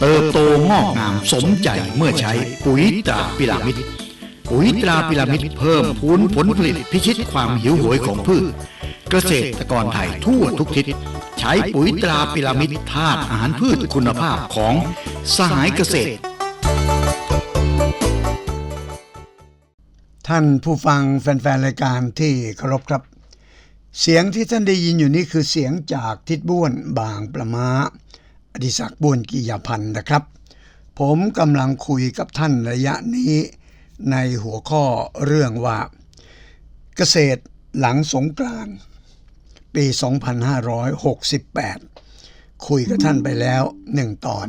เติบโตงอกงามสมใจเมื่อใช้ปุ๋ยตราพิรามิดปุ๋ยตราพิรามิดเพิ่มพูนผลผลิตพิชิตความหิวโหยของพืช เกษตรกรไทยทั่วทุกทิศ ใช้ปุ๋ยตราพิรามิดธาตุอาหารพืชคุณภาพของสหายเกษตร ท่านผู้ฟังแฟนๆ รายการที่เคารพครับ เสียงที่ท่านได้ยินอยู่นี้คือเสียงจากทิดบ้วนบางประมา อดิศักดิ์บ้วนกิยาพันธ์นะครับ ผมกำลังคุยกับท่านระยะนี้ในหัวข้อเรื่องว่า เกษตรหลังสงกรานต์ปี 2568 คุยกับท่านไปแล้วหนึ่งตอน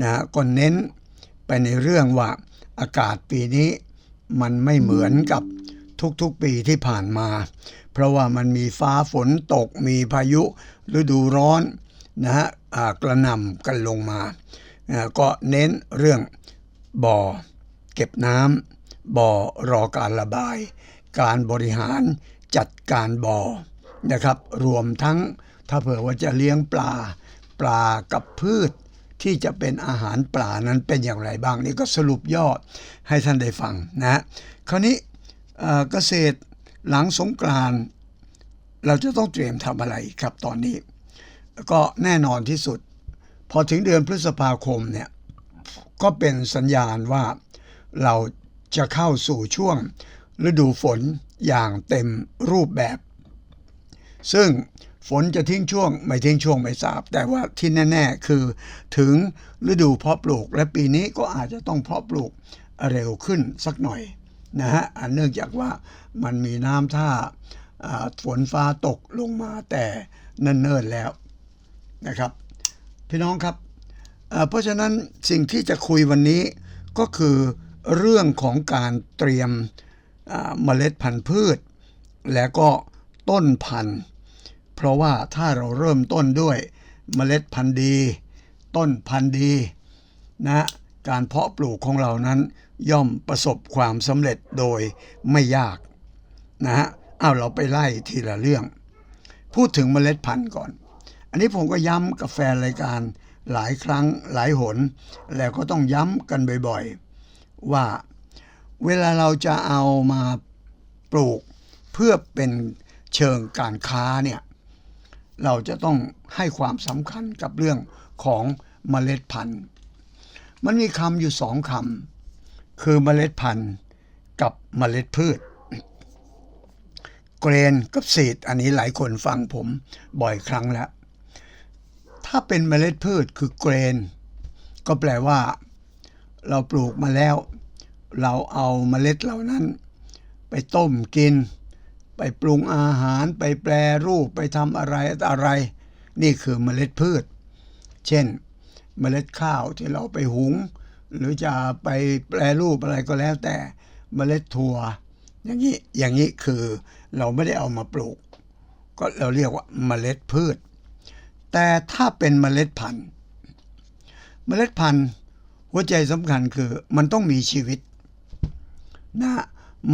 นะก็เน้นไปในเรื่องว่าอากาศปีนี้มันไม่เหมือนกับทุกๆปีที่ผ่านมา เพราะว่ามันมีฟ้าฝนตกมีพายุฤดูร้อนนะฮะ กระนำกันลงมาก็เน้นเรื่องบ่อเก็บน้ำบ่อรอการระบาย การบริหารจัดการบ่อนะครับรวมทั้งถ้าเผื่อว่าจะเลี้ยงปลาปลากับพืชที่จะเป็นอาหารปลานั้นเป็นอย่างไรบ้างนี่ก็สรุปยอดให้ท่านได้ฟังนะคราวนี้เกษตรหลังสงกรานเราจะต้องเตรียมทำอะไรครับตอนนี้ ก็แน่นอนที่สุด พอถึงเดือนพฤษภาคมเนี่ยก็เป็นสัญญาณว่าเราจะเข้าสู่ช่วงฤดูฝนอย่างเต็มรูปแบบ ซึ่งฝนจะทิ้งช่วง ไม่ทิ้งช่วงไม่ทราบ แต่ว่าที่แน่ ๆ คือถึงฤดูเพาะปลูก และปีนี้ก็อาจจะต้องเพาะปลูกเร็วขึ้นสักหน่อยนะฮะอันเนื่องจากว่ามันมีน้ำท่าอ่าฝนฟ้าตกลงมาแต่เนิ่นๆแล้ว นะครับ พี่น้องครับเพราะฉะนั้นสิ่งที่จะคุยวันนี้ก็คือเรื่องของการเตรียมเมล็ดพันธุ์พืช และก็ต้นพันธุ์ เพราะว่าถ้าเราเริ่มต้นด้วยเมล็ดพันธุ์ดี ต้นพันธุ์ดีนะการเพาะปลูกของเรานั้นย่อมประสบความสำเร็จโดยไม่ยากนะฮะเอาเราไปไล่ทีละเรื่อง พูดถึงเมล็ดพันธุ์ก่อน อันนี้ผมก็ย้ำกับแฟนรายการหลายครั้งหลายหน แล้วก็ต้องย้ำกันบ่อยๆ ว่าเวลาเราจะเอามาปลูกเพื่อเป็นเชิงการค้าเนี่ยเราจะต้องให้ความสำคัญกับเรื่องของเมล็ดพันธุ์ มันมีคำอยู่สองคำคือเมล็ดพันธุ์กับเมล็ดพืช เกรนกับซีดอันนี้หลายคนฟังผมบ่อยครั้งแล้ว ถ้าเป็นเมล็ดพืชคือเกรน ก็แปลว่า เราปลูกมาแล้ว เราเอาเมล็ดเหล่านั้น ไปต้มกิน ไปปรุงอาหาร ไปแปรรูปไปทำอะไรอะไร นี่คือเมล็ดพืช เช่น เมล็ดข้าวที่เราไปหุง หรือจะไปแปรรูปอะไรก็แล้วแต่เมล็ดถั่ว อย่างนี้อย่างนี้คือเราไม่ได้เอามาปลูก ก็เราเรียกว่าเมล็ดพืช แต่ถ้าเป็นเมล็ดพันธุ์ เมล็ดพันธุ์หัวใจสำคัญคือมันต้องมีชีวิตนะ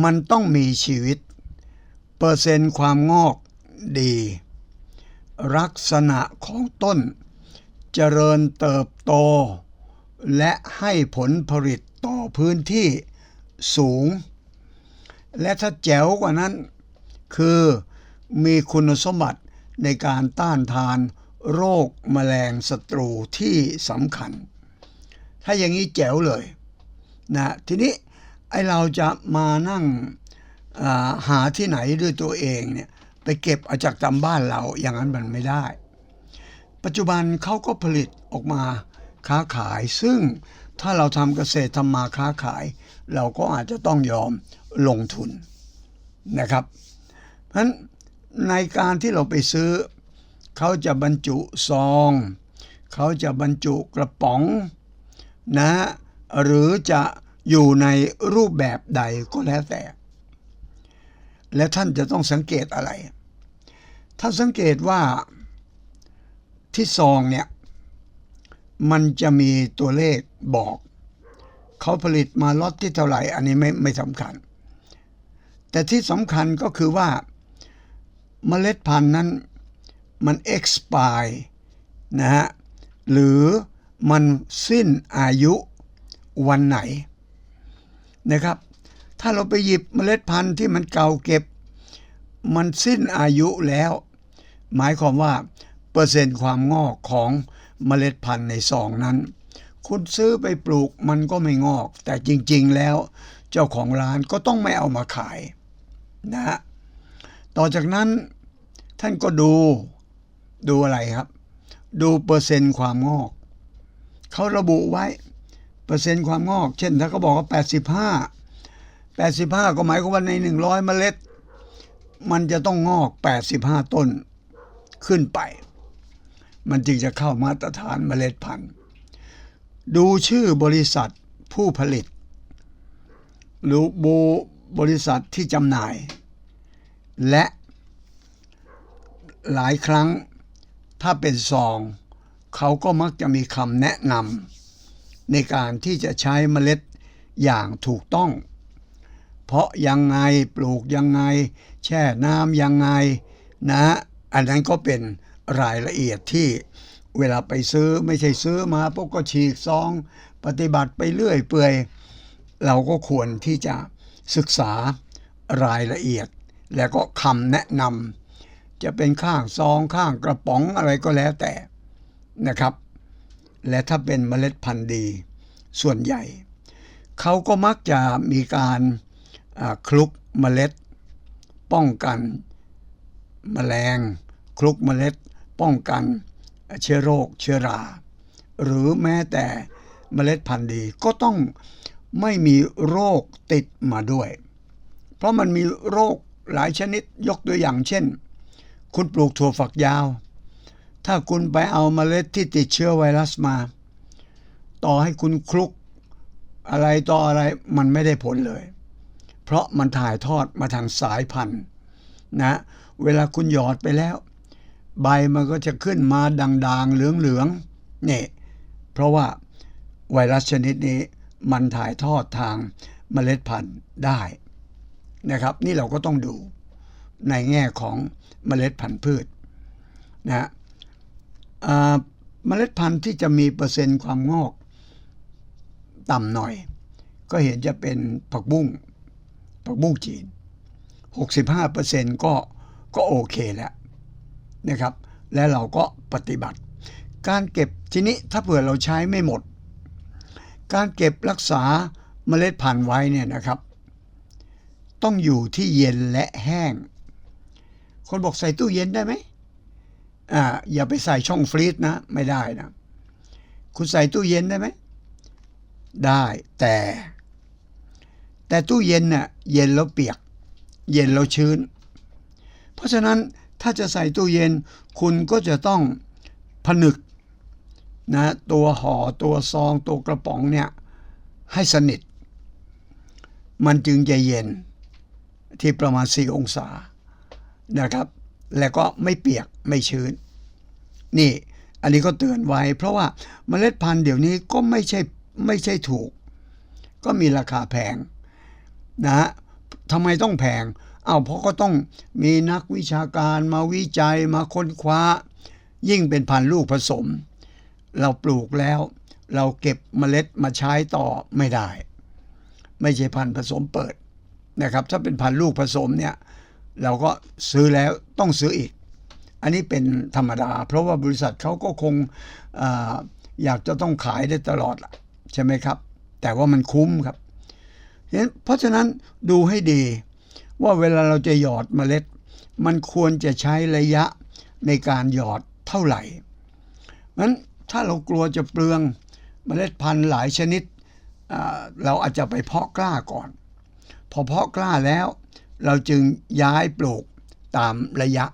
มันต้องมีชีวิต เปอร์เซ็นต์ความงอกดี ลักษณะของต้น เจริญเติบโต และให้ผลผลิตต่อพื้นที่สูง และถ้าแจ๋วกว่านั้นคือมีคุณสมบัติในการต้านทาน โรคแมลงศัตรูที่สำคัญ ถ้าอย่างนี้แจ๋วเลยนะทีนี้ไอเราจะมานั่งาหาที่ไหนด้วยตัวเองเนี่ยไปเก็บเอาจากตามบ้านเราอย่างนั้นมันไม่ได้ ปัจจุบันเขาก็ผลิตออกมาค้าขาย ซึ่งถ้าเราทำเกษตรทำมาค้าขาย เราก็อาจจะต้องยอมลงทุนนะครับ เพราะฉะนั้นในการที่เราไปซื้อ เขาจะบรรจุซอง เขาจะบรรจุกระป๋องนะหรือจะอยู่ในรูปแบบใดก็แล้วแต่ และท่านจะต้องสังเกตอะไร ท่านสังเกตว่าที่ซองเนี่ย มันจะมีตัวเลขบอก เขาผลิตมาล็อตที่เท่าไหร่ อันนี้ไม่ไม่สำคัญ แต่ที่สำคัญก็คือว่าเมล็ดพันธุ์นั้น มัน expire นะฮะหรือมันสิ้นอายุวันไหนนะครับ ถ้าเราไปหยิบเมล็ดพันธุ์ที่มันเก่าเก็บ มันสิ้นอายุแล้ว หมายความว่า เปอร์เซ็นต์ความงอกของเมล็ดพันธุ์ในซองนั้น คุณซื้อไปปลูกมันก็ไม่งอก แต่จริง ๆ แล้ว เจ้าของร้านก็ต้องไม่เอามาขายนะฮะต่อจากนั้นท่านก็ดู ดูอะไรครับ ดูเปอร์เซ็นต์ความงอก เขาระบุไว้ เปอร์เซ็นต์ความงอก เช่น ถ้าเขาบอกว่า 85 85 ก็หมายความว่าใน 100 เมล็ด มันจะต้องงอก 85 ต้นขึ้นไป มันจึงจะเข้ามาตรฐานเมล็ดพันธุ์ ดูชื่อบริษัทผู้ผลิต หรือบูบริษัทที่จำหน่าย และหลายครั้ง ถ้าเป็นซอง เขาก็มักจะมีคำแนะนำในการที่จะใช้เมล็ดอย่างถูกต้อง เพราะยังไงปลูกยังไง แช่น้ำยังไงนะ อันนั้นก็เป็นรายละเอียดที่เวลาไปซื้อไม่ใช่ซื้อมาพวกก็ฉีกซอง ปฏิบัติไปเรื่อยเปื่อย เราก็ควรที่จะศึกษารายละเอียด แล้วก็คำแนะนำ จะเป็นข้างซองข้างกระป๋องอะไรก็แล้วแต่นะครับ และถ้าเป็นเมล็ดพันธุ์ดี ส่วนใหญ่ เขาก็มักจะมีการคลุกเมล็ด ป้องกันแมลง คลุกเมล็ด ป้องกันเชื้อโรคเชื้อรา หรือแม้แต่เมล็ดพันธุ์ดีก็ต้องไม่มีโรคติดมาด้วย เพราะมันมีโรคหลายชนิดยกตัวอย่างเช่น คุณปลูกถั่วฝักยาว ถ้าคุณไปเอาเมล็ดที่ติดเชื้อไวรัสมา ต่อให้คุณคลุกอะไรต่ออะไรมันไม่ได้ผลเลย เพราะมันถ่ายทอดมาทางสายพันธุ์นะเวลาคุณหยอดไปแล้ว ใบมันก็จะขึ้นมาด่างๆ เหลืองๆนี่เพราะว่าไวรัสชนิดนี้มันถ่ายทอดทางเมล็ดพันธุ์ได้นะครับ นี่เราก็ต้องดู ในแง่ของเมล็ดพันธุ์พืชนะเมล็ดพันธุ์ที่จะมีเปอร์เซ็นต์ความงอกต่ำหน่อย ก็เห็นจะเป็นผักบุ้งผักบุ้งจีน 65%ก็ก็โอเคแล้วนะครับ และเราก็ปฏิบัติ การเก็บทีนี้ถ้าเผื่อเราใช้ไม่หมด การเก็บรักษาเมล็ดพันธุ์ไว้เนี่ยนะครับ ต้องอยู่ที่เย็นและแห้ง คนบอกใส่ตู้เย็นได้ไหมอ่าอย่าไปใส่ช่องฟรีซนะ ไม่ได้นะ คุณใส่ตู้เย็นได้ไหม ได้แต่ แต่ตู้เย็นน่ะเย็นแล้วเปียก เย็นแล้วชื้น เพราะฉะนั้นถ้าจะใส่ตู้เย็น คุณก็จะต้องผนึกนะตัวห่อตัวซองตัวกระป๋องเนี่ยให้สนิท มันจึงจะเย็นที่ประมาณ 4 องศา นะครับ แล้วก็ไม่เปียกไม่ชื้น นี่ อันนี้ก็เตือนไว้ เพราะว่าเมล็ดพันธุ์เดี๋ยวนี้ก็ไม่ใช่ไม่ใช่ถูก ก็มีราคาแพงนะฮะทำไมต้องแพงเอาเพราะก็ต้องมีนักวิชาการมาวิจัยมาค้นคว้า ยิ่งเป็นพันธุ์ลูกผสม เราปลูกแล้ว เราเก็บเมล็ดมาใช้ต่อไม่ได้ ไม่ใช่พันธุ์ผสมเปิดนะครับ ถ้าเป็นพันธุ์ลูกผสมเนี่ย เราก็ซื้อแล้วต้องซื้ออีก อันนี้เป็นธรรมดา เพราะว่าบริษัทเขาก็คงออยากจะต้องขายได้ตลอดล่ะใช่ไหมครับ แต่ว่ามันคุ้มครับเห็นเพราะฉะนั้นดูให้ดี ว่าเวลาเราจะหยอดเมล็ด มันควรจะใช้ระยะในการหยอดเท่าไหร่นั้นถ้าเรากลัวจะเปลืองเมล็ดพันธุ์หลายชนิด เราอาจจะไปเพาะกล้าก่อน พอเพาะกล้าแล้ว เราจึงย้ายปลูกตามระยะ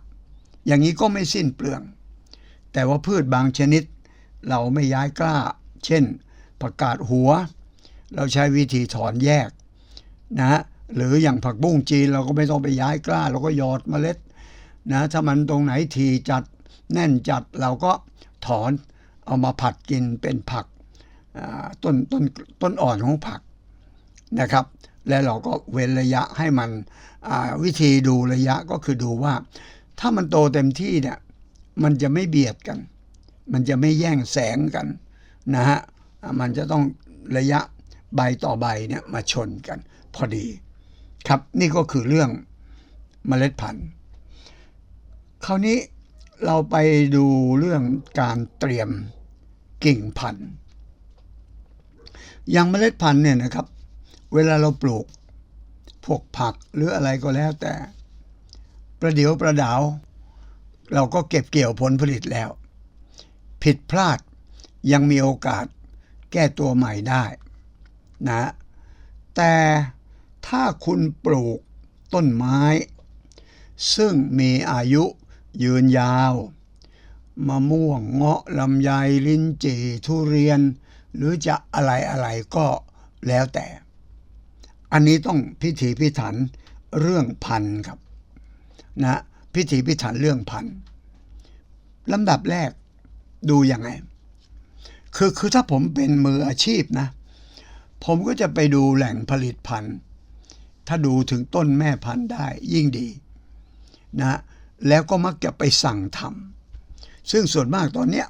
อย่างนี้ก็ไม่สิ้นเปลือง แต่ว่าพืชบางชนิด เราไม่ย้ายกล้า เช่นผักกาดหัว เราใช้วิธีถอนแยกนะฮะหรืออย่างผักบุ้งจีนเราก็ไม่ต้องไปย้ายกล้า เราก็หยอดเมล็ดนะถ้ามันตรงไหนทีจัดแน่นจัดเราก็ถอนเอามาผัดกินเป็นผักต้นต้นต้นอ่อนของผักนะครับ และเราก็เว้นระยะให้มันวิธีดูระยะก็คือดูว่า ถ้ามันโตเต็มที่เนี่ยมันจะไม่เบียดกัน มันจะไม่แย่งแสงกันนะฮะมันจะต้องระยะใบต่อใบเนี่ยมาชนกันพอดี ครับนี่ก็คือเรื่องเมล็ดพันธุ์ คราวนี้เราไปดูเรื่องการเตรียมกิ่งพันธุ์อย่างเมล็ดพันธุ์เนี่ยนะครับ เวลาเราปลูก พวกผักหรืออะไรก็แล้วแต่ ประเดี๋ยวประดาว เราก็เก็บเกี่ยวผลผลิตแล้ว ผิดพลาดยังมีโอกาสแก้ตัวใหม่ได้นะ แต่ถ้าคุณปลูกต้นไม้ ซึ่งมีอายุยืนยาว มะม่วงเงาะลำไยลิ้นจี่ทุเรียน หรือจะอะไรอะไรก็แล้วแต่ อันนี้ต้องพิถีพิถันเรื่องพันครับนะพิถีพิถันเรื่องพันลำดับแรกดูยังไง คือคือถ้าผมเป็นมืออาชีพนะ ผมก็จะไปดูแหล่งผลิตพันธุ์ ถ้าดูถึงต้นแม่พันธุ์ได้ยิ่งดีนะแล้วก็มักจะไปสั่งทำซึ่งส่วนมากตอนเนี้ย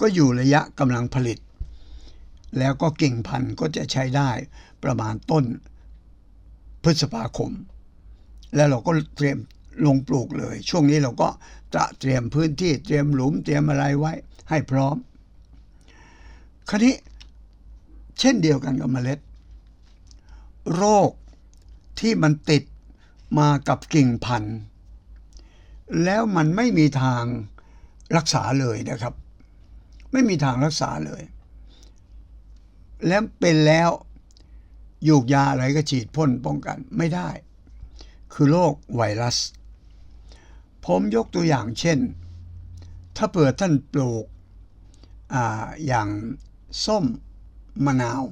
ก็อยู่ระยะกำลังผลิต แล้วก็กิ่งพันธุ์ก็จะใช้ได้ประมาณต้น พฤษภาคม แล้วเราก็เตรียมลงปลูกเลย ช่วงนี้เราก็จะเตรียมพื้นที่เตรียมหลุมเตรียมอะไรไว้ให้พร้อม คราวนี้เช่นเดียวกันกับเมล็ด โรคที่มันติดมากับกิ่งพันธุ์ แล้วมันไม่มีทางรักษาเลยนะครับ ไม่มีทางรักษาเลย แล้วเป็นแล้ว ยูกยาอะไรก็ฉีดพ่นป้องกันไม่ได้ คือโรคไวรัส ผมยกตัวอย่างเช่น ถ้าเปิดท่านปลูกออย่างส้มมะนาว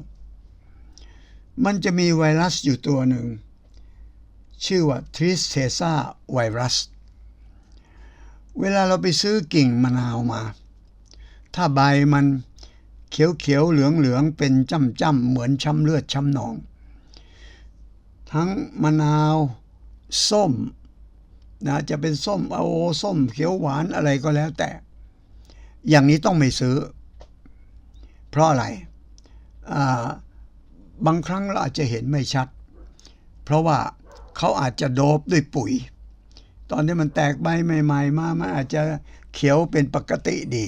มันจะมีไวรัสอยู่ตัวหนึ่ง ชื่อว่าทริสเทซาไวรัส เวลาเราไปซื้อกิ่งมะนาวมา ถ้าใบมัน เขียวเขียวๆเหลืองเหลืองๆเป็นจ้ำจ้ำๆเหมือนช้ำเลือดช้ำหนอง ทั้งมะนาวส้มนะจะเป็นส้มโอส้มเขียวหวานอะไรก็แล้วแต่ อย่างนี้ต้องไม่ซื้อ เพราะอะไรบางครั้งเราอาจจะเห็นไม่ชัด เพราะว่าเขาอาจจะโดบด้วยปุ๋ย ตอนที่มันแตกใบใหม่ ๆ มามันอาจจะเขียวเป็นปกติดี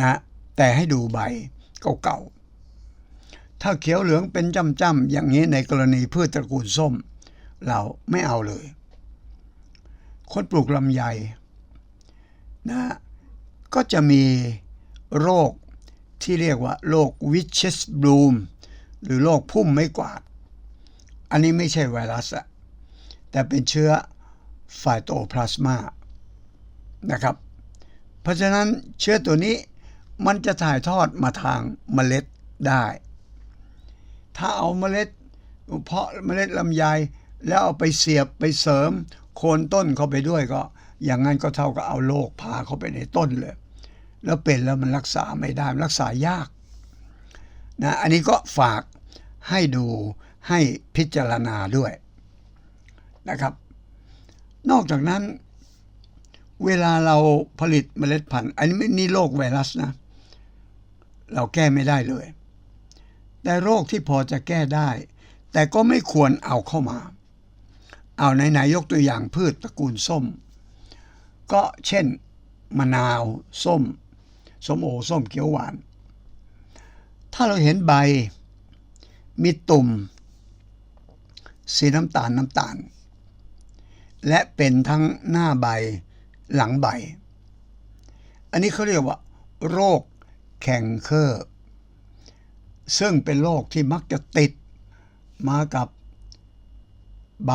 นะ แต่ให้ดูใบเก่าๆ ถ้าเขียวเหลืองเป็นจ้ำๆอย่างนี้ในกรณีพืชตระกูลส้ม เราไม่เอาเลย คนปลูกลำไยนะก็จะมีโรคที่เรียกว่าโรค witches bloom หรือโรคพุ่มไม่กวาด อันนี้ไม่ใช่ไวรัสอะแต่เป็นเชื้อไฟโตพลาสมานะครับ เพราะฉะนั้นเชื้อตัวนี้ มันจะถ่ายทอดมาทางเมล็ดได้ ถ้าเอาเมล็ด เพาะเมล็ดลำไยแล้วเอาไปเสียบไปเสริม โคนต้นเข้าไปด้วยก็ อย่างนั้นก็เท่ากับเอาโรคพาเข้าไปในต้นเลย แล้วเป็นแล้วมันรักษาไม่ได้มันรักษายากนะอันนี้ก็ฝากให้ดูให้พิจารณาด้วยนะครับ นอกจากนั้น เวลาเราผลิตเมล็ดพันธุ์ อันนี้ไม่นี่โรคไวรัสนะ เราแก้ไม่ได้เลย แต่โรคที่พอจะแก้ได้ แต่ก็ไม่ควรเอาเข้ามา เอาไหนๆยกตัวอย่างพืชตระกูลส้ม ก็เช่น มะนาว ส้ม ส้มโอส้มเขียวหวาน ถ้าเราเห็นใบ มีตุ่ม สีน้ำตาลน้ำตาล และเป็นทั้งหน้าใบหลังใบ อันนี้เขาเรียกว่า โรค แข่งเคอร์ซึ่งเป็นโรคที่มักจะติดมากับใบ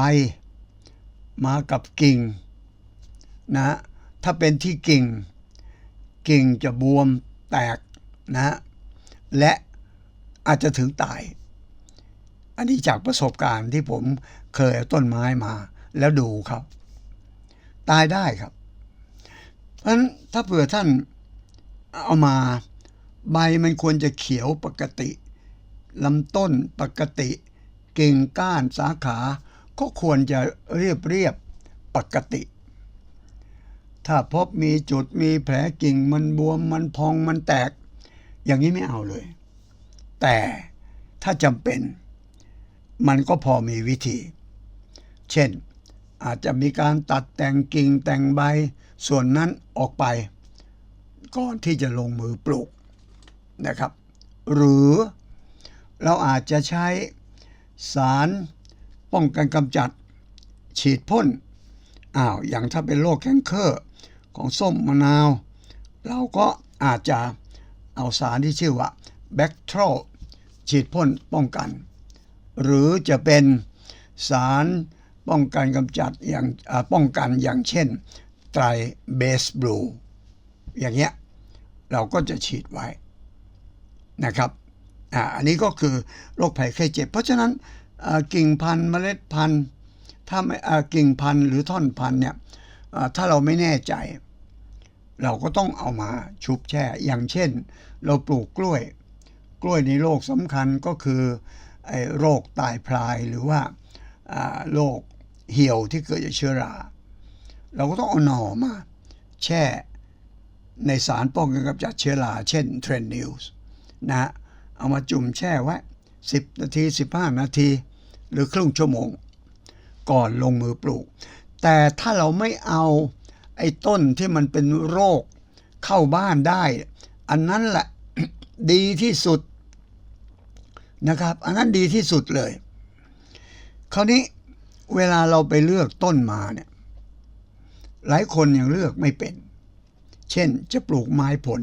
มากับกิ่งนะถ้าเป็นที่กิ่ง กิ่งจะบวมแตกนะและอาจจะถึงตาย อันนี้จากประสบการณ์ที่ผมเคยเอาต้นไม้มา แล้วดูครับ ตายได้ครับ เพราะฉะนั้นถ้าเผื่อท่านเอามา ใบมันควรจะเขียวปกติลำต้นปกติ กิ่งก้านสาขา ก็ควรจะเรียบเรียบปกติ ถ้าพบมีจุดมีแผลกิ่งมันบวมมันพองมันแตก อย่างนี้ไม่เอาเลย แต่ถ้าจำเป็น มันก็พอมีวิธี เช่น อาจจะมีการตัดแต่งกิ่งแต่งใบส่วนนั้นออกไป ก่อนที่จะลงมือปลูก นะครับ หรือเราอาจจะใช้สารป้องกันกำจัด ฉีดพ่นอ้าวอย่างถ้าเป็นโรคแคนเคอร์ของส้มมะนาว เราก็อาจจะเอาสารที่ชื่อว่าแบคโทรฉีดพ่นป้องกัน หรือจะเป็นสารป้องกันกำจัดอย่างป้องกันอย่างเช่นไตรเบสบลูอย่างเงี้ยเราก็จะฉีดไว้ นะครับอ่าอันนี้ก็คือโรคภัยไข้เจ็บ เพราะฉะนั้นกิ่งพันธุ์เมล็ดพันธุ์ถ้าไม่กิ่งพันธุ์หรือท่อนพันธุ์เนี่ยถ้าเราไม่แน่ใจ เราก็ต้องเอามาชุบแช่ อย่างเช่น เราปลูกกล้วย กล้วยในโรคสำคัญก็คือไอ้โรคตายพลายหรือว่าอ่าโรคเหี่ยวที่เกิดจากเชื้อรา เราก็ต้องเอาหน่อมา แช่ในสารป้องกันกำจัดเชื้อรา เช่นเทรนนิวส์ นะเอามาจุ่มแช่ไว้ 10 นาที 15 นาที หรือครึ่งชั่วโมง ก่อนลงมือปลูก แต่ถ้าเราไม่เอาไอ้ต้นที่มันเป็นโรคเข้าบ้านได้ อันนั้นแหละดีที่สุดนะครับ อันนั้นดีที่สุดเลย คราวนี้เวลาเราไปเลือกต้นมาเนี่ยหลายคนยังเลือกไม่เป็น เช่นจะปลูกไม้ผล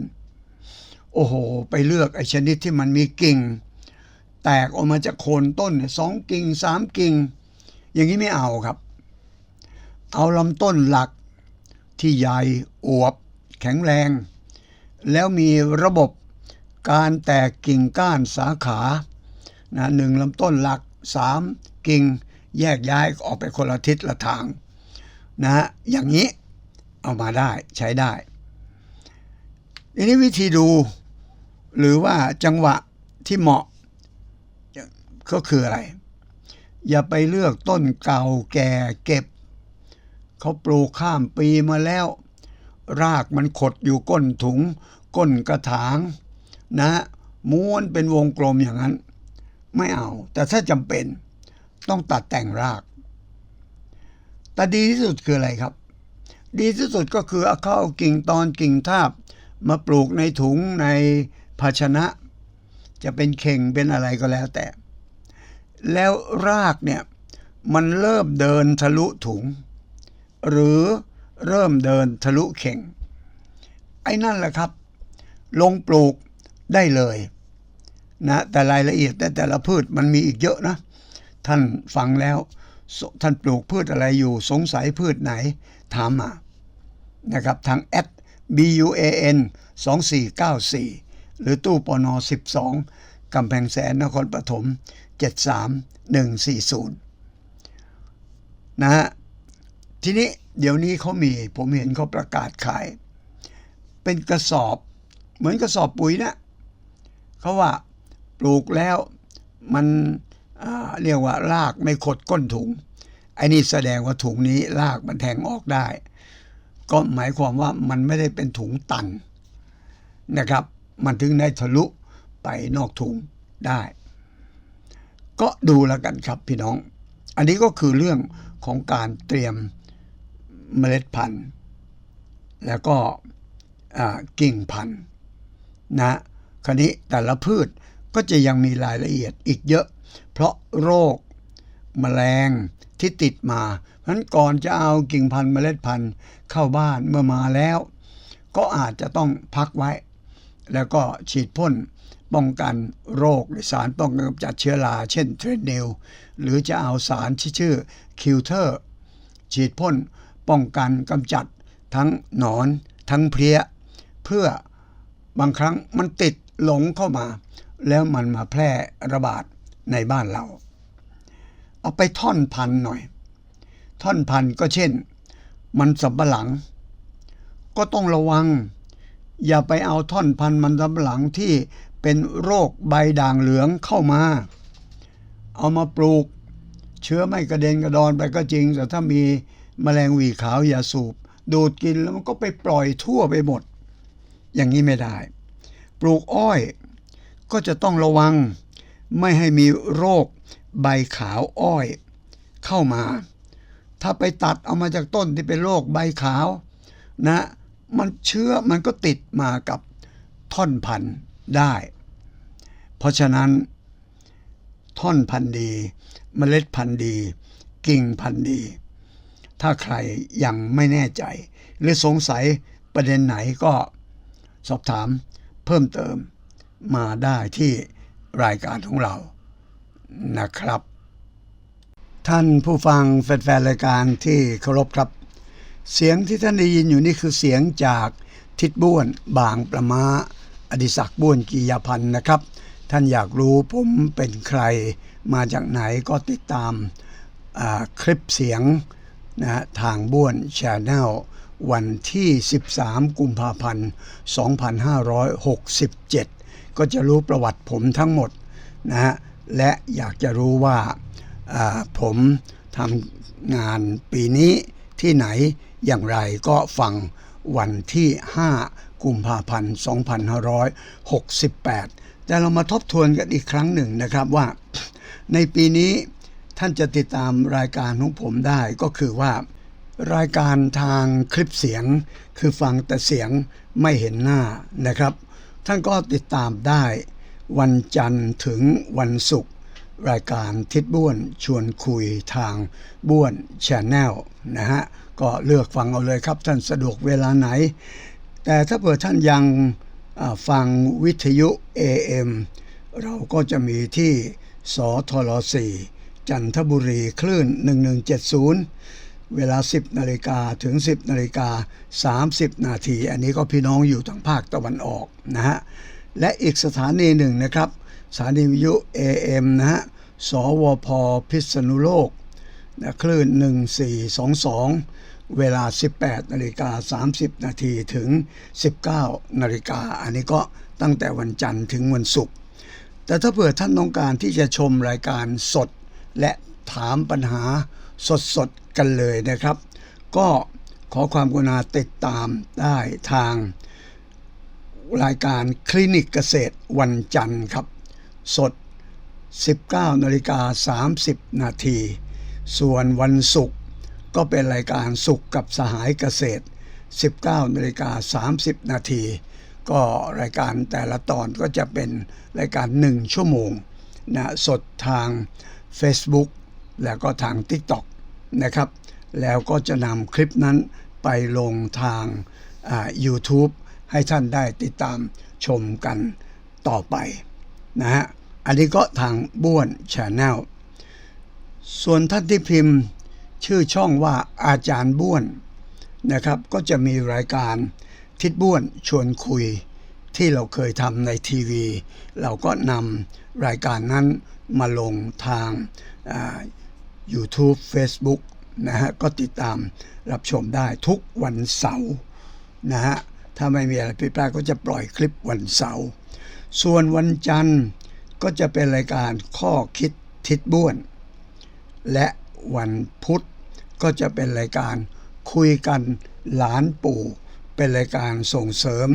โอ้โห ไปเลือกไอ้ชนิดที่มันมีกิ่ง แตกออกมาจากโคนต้นสองกิ่งสามกิ่ง อย่างนี้ไม่เอาครับ เอาลำต้นหลักที่ใหญ่อวบ แข็งแรง แล้วมีระบบการแตกกิ่งก้านสาขานะหนึ่งลำต้นหลักสามกิ่งแยกย้ายออกไปคนละทิศละทางนะฮะอย่างนี้เอามาได้ใช้ได้ทีนี้วิธีดู หรือว่าจังหวะที่เหมาะ ก็คืออะไร อย่าไปเลือกต้นเก่าแก่เก็บ เขาปลูกข้ามปีมาแล้ว รากมันขดอยู่ก้นถุง ก้นกระถาง นะม้วนเป็นวงกลมอย่างนั้น ไม่เอา แต่ถ้าจำเป็นต้องตัดแต่งราก แต่ดีที่สุดคืออะไรครับ ดีที่สุดก็คือเอาเข้ากิ่งตอนกิ่งทาบ มาปลูกในถุงใน ภาชนะ จะเป็นเข่งเป็นอะไรก็แล้วแต่ แล้วรากเนี่ยมันเริ่มเดินทะลุถุง หรือเริ่มเดินทะลุเข่ง ไอ้นั่นแหละครับ ลงปลูกได้เลยนะแต่รายละเอียดแต่แต่ละพืชมันมีอีกเยอะนะ ท่านฟังแล้วท่านปลูกพืชอะไรอยู่สงสัยพืชไหน ถามมานะครับทางแอด BUAN 2494 หรือตู้ปน12กำแพงแสนนครปฐม73140 นะฮะ ทีนี้เดี๋ยวนี้เขามีผมเห็นเขาประกาศขาย เป็นกระสอบเหมือนกระสอบปุ๋ยนะเขาว่าปลูกแล้วมันเรียกว่ารากไม่ขดก้นถุงไอ้นี่แสดงว่าถุงนี้รากมันแทงออกได้ ก็หมายความว่ามันไม่ได้เป็นถุงตันนะครับ มันถึงได้ทะลุไปนอกถุงได้ ก็ดูแล้วกันครับพี่น้อง อันนี้ก็คือเรื่องของการเตรียมเมล็ดพันธุ์ แล้วก็กิ่งพันธุ์นะคราวนี้แต่ละพืชก็จะยังมีรายละเอียดอีกเยอะ เพราะโรคแมลงที่ติดมาเพราะฉะนั้นก่อนจะเอากิ่งพันธุ์เมล็ดพันธุ์เข้าบ้านเมื่อมาแล้ว ก็อาจจะต้องพักไว้ แล้วก็ฉีดพ่นป้องกันโรคหรือสารป้องกันกำจัดเชื้อราเช่นเทรนเนลหรือจะเอาสารที่ชื่อคิวเทอร์ฉีดพ่นป้องกันกำจัดทั้งหนอนทั้งเพลี้ย เพื่อบางครั้งมันติดหลงเข้ามา แล้วมันมาแพร่ระบาดในบ้านเรา เอาไปท่อนพันหน่อย ท่อนพันก็เช่น มันสำปะหลัง ก็ต้องระวัง อย่าไปเอาท่อนพันธุ์มันสำปะหลังที่เป็นโรคใบด่างเหลืองเข้ามา เอามาปลูก เชื้อไม่กระเด็นกระดอนไปก็จริง แต่ถ้ามีแมลงหวีขาวอย่าสูบ ดูดกินแล้วมันก็ไปปล่อยทั่วไปหมด อย่างนี้ไม่ได้ ปลูกอ้อยก็จะต้องระวังไม่ให้มีโรคใบขาวอ้อย เข้ามา ถ้าไปตัดเอามาจากต้นที่เป็นโรคใบขาวนะ มันเชื้อมันก็ติดมากับท่อนพันธุ์ได้ เพราะฉะนั้น ท่อนพันธุ์ดีเมล็ดพันธุ์ดี กิ่งพันธุ์ดี ถ้าใครยังไม่แน่ใจ หรือสงสัยประเด็นไหนก็สอบถามเพิ่มเติมมาได้ที่รายการของเรานะครับ ท่านผู้ฟังแฟนๆรายการที่เคารพครับ เสียงที่ท่านได้ยินอยู่นี่คือเสียงจากทิดบ้วนบางประมาอดิศักดิ์บ้วนกียาพันธ์นะครับ ท่านอยากรู้ผมเป็นใครมาจากไหนก็ติดตามคลิปเสียงนะทางบ้วนชาแนลวันที่ 13 กุมภาพันธ์ 2567 ก็จะรู้ประวัติผมทั้งหมดนะฮะและอยากจะรู้ว่าผมทำงานปีนี้ ที่ไหนอย่างไรก็ฟังวันที่ 5 กุมภาพันธ์ 2568 แต่เรามาทบทวนกันอีกครั้งหนึ่งนะครับว่า ในปีนี้ท่านจะติดตามรายการของผมได้ก็คือว่า รายการทางคลิปเสียง คือฟังแต่เสียงไม่เห็นหน้านะครับ ท่านก็ติดตามได้ วันจันทร์ถึงวันศุกร์ รายการทิศบ้วนชวนคุยทางบ้วนชแนลนะฮะ ก็เลือกฟังเอาเลยครับท่านสะดวกเวลาไหน แต่ถ้าเผื่อท่านยังฟังวิทยุ AM เราก็จะมีที่สทร4จันทบุรีคลื่น 1170 เวลา 10นาฬิกาถึง 10นาฬิกา30 นาที อันนี้ก็พี่น้องอยู่ทางภาคตะวันออกนะฮะ และอีกสถานีหนึ่งนะครับ สถานีวิทยุ AM นะฮะ สวพพิษณุโลกนะคลื่น 1422 เวลา 18นาฬิกา30 นาทีถึง 19นาฬิกา อันนี้ก็ตั้งแต่วันจันทร์ถึงวันศุกร์ แต่ถ้าเผื่อท่านต้องการที่จะชมรายการสด และถามปัญหาสดๆกันเลยนะครับ ก็ขอความกรุณาติดตามได้ทางรายการคลินิกเกษตรวันจันทร์ครับ สด 19นาฬิกา30 นาที ส่วนวันศุกร์ก็เป็นรายการสุขกับสหายเกษตร 19นาฬิกา30 นาที ก็รายการแต่ละตอนก็จะเป็นรายการ 1 ชั่วโมงนะสดทาง Facebook แล้วก็ทาง TikTok นะครับ แล้วก็จะนำคลิปนั้นไปลงทางอ่า YouTube ให้ท่านได้ติดตามชมกันต่อไป นะฮะ อันนี้ก็ทางบ้วนชาแนลส่วนท่านที่พิมพ์ชื่อช่องว่าอาจารย์บ้วนนะครับ ก็จะมีรายการทิดบ้วนชวนคุยที่เราเคยทำในทีวี เราก็นำรายการนั้นมาลงทางา YouTube Facebook นะฮะ ก็ติดตามรับชมได้ทุกวันเสาร์นะฮะ ถ้าไม่มีอะไรผิดพลาดก็จะปล่อยคลิปวันเสาร์ ส่วนวันจันทร์ก็จะเป็นรายการข้อคิดทิศบ้วน และวันพุธก็จะเป็นรายการคุยกันหลานปู่ เป็นรายการส่งเสริม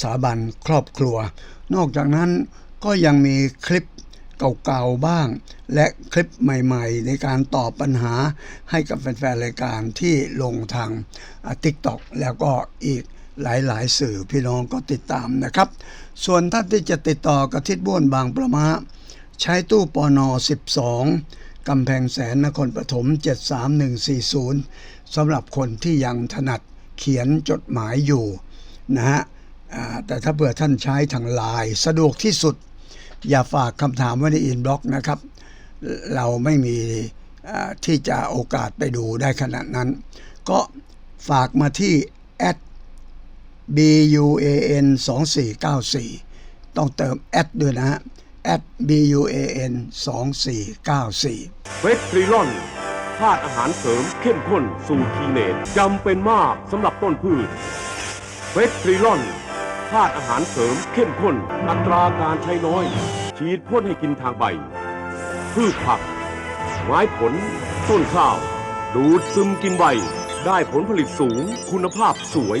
สถาบันครอบครัว นอกจากนั้นก็ยังมีคลิปเก่าๆบ้าง และคลิปใหม่ๆ ในการตอบปัญหาให้กับแฟนๆรายการที่ลงทางทิกตอกแล้วก็อีก หลายๆ สื่อพี่น้องก็ติดตามนะครับ ส่วนท่านที่จะติดต่อกับทิศบ้วนบางประมาใช้ตู้ปอนอ12กำแพงแสนนครปฐม 73140สำหรับคนที่ยังถนัดเขียนจดหมายอยู่นะฮะแต่ถ้าเผื่อท่านใช้ทางไลน์สะดวกที่สุด อย่าฝากคำถามไว้ในอินบล็อกนะครับ เราไม่มีที่จะโอกาสไปดูได้ขนาดนั้น ก็ฝากมาที่ at buan 2494 ต้องเติม at ด้วยนะฮะ at buan 2494เฟสทริลอนธาตุอาหารเสริมเข้มข้นสูตรทีเนตจำเป็นมากสำหรับต้นพืชเฟสทริลอนธาตุอาหารเสริมเข้มข้น อัตราการใช้น้อย ฉีดพ่นให้กินทางใบ พืชผัก ไม้ผล ต้นข้าว ดูดซึมกินใบ ได้ผลผลิตสูง คุณภาพสวย